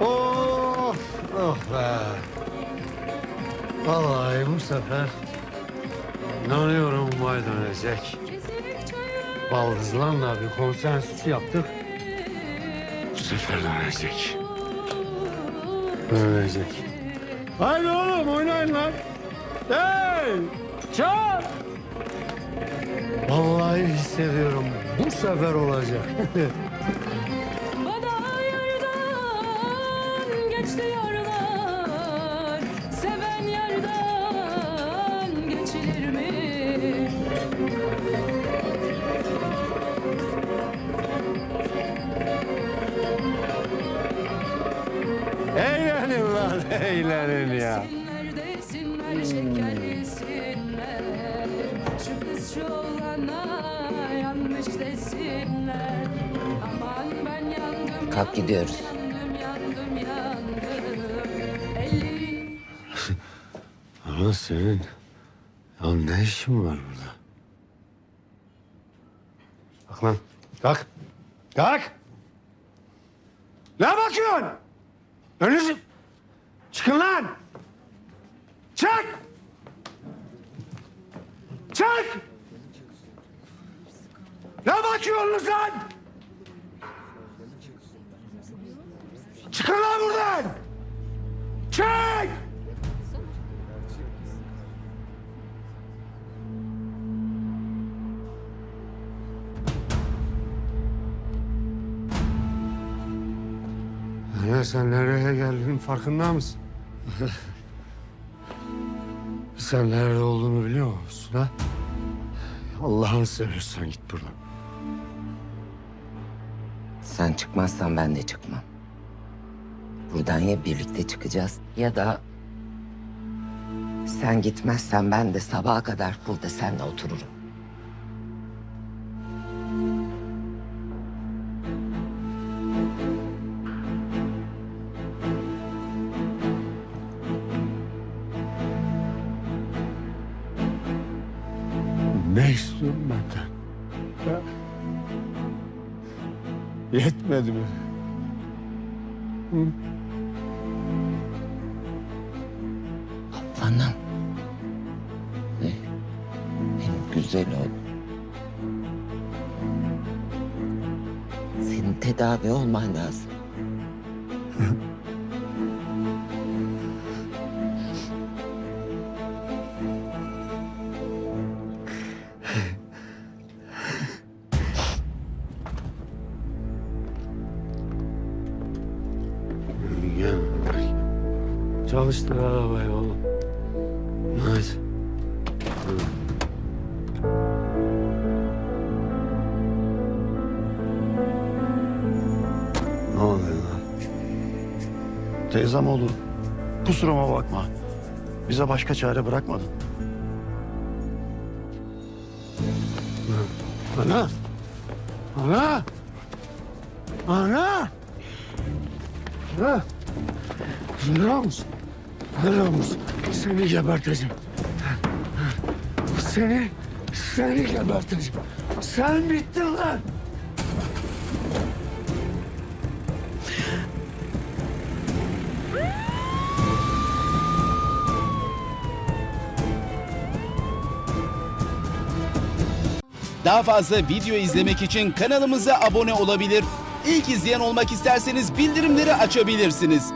Of, oh be. Vallahi bu sefer inanıyorum Umay dönecek. Baldızlarla bir konsensüs yaptık. Bu sefer dönecek. Dönecek. Haydi oğlum oynayın lan. Hey! Çal! Vallahi hissediyorum. Bu sefer olacak. yarlar Seven yardan geçilir mi? eğlenin lan, eğlenin ya. Desinler desinler şeker yesinler Şu kız şu olana yanlış desinler Aman ben yandım Kalk gidiyoruz. Ama senin ya ne işin var burada? Kalk lan. Kalk. Kalk. Ne bakıyorsun? Önünüzü... Çıkın lan. Çık. Çık. Ne bakıyorsunuz lan? Çıkın lan buradan. Çık. Ya sen nereye geldiğinin farkında mısın? sen nerede olduğunu biliyor musun ha? Allah'ını seversen git buradan. Sen çıkmazsan ben de çıkmam. Buradan ya birlikte çıkacağız ya da... Sen gitmezsen ben de sabaha kadar burada seninle otururum. Ne istiyorsun benden? Ha? Yetmedi mi? Aslanım. Ne? Benim güzel oğlum. Senin tedavi olman lazım. Çalıştır arabayı oğlum. Hadi. Ne oluyor lan? Teyzem oğlu, kusuruma bakma. Bize başka çare bırakmadın. Ana! Ana! Ana! Ana! Biliyor musun? Musun? Seni geberteceğim. Seni, seni geberteceğim. Sen bittin lan! Daha fazla video izlemek için kanalımıza abone olabilir. İlk izleyen olmak isterseniz bildirimleri açabilirsiniz.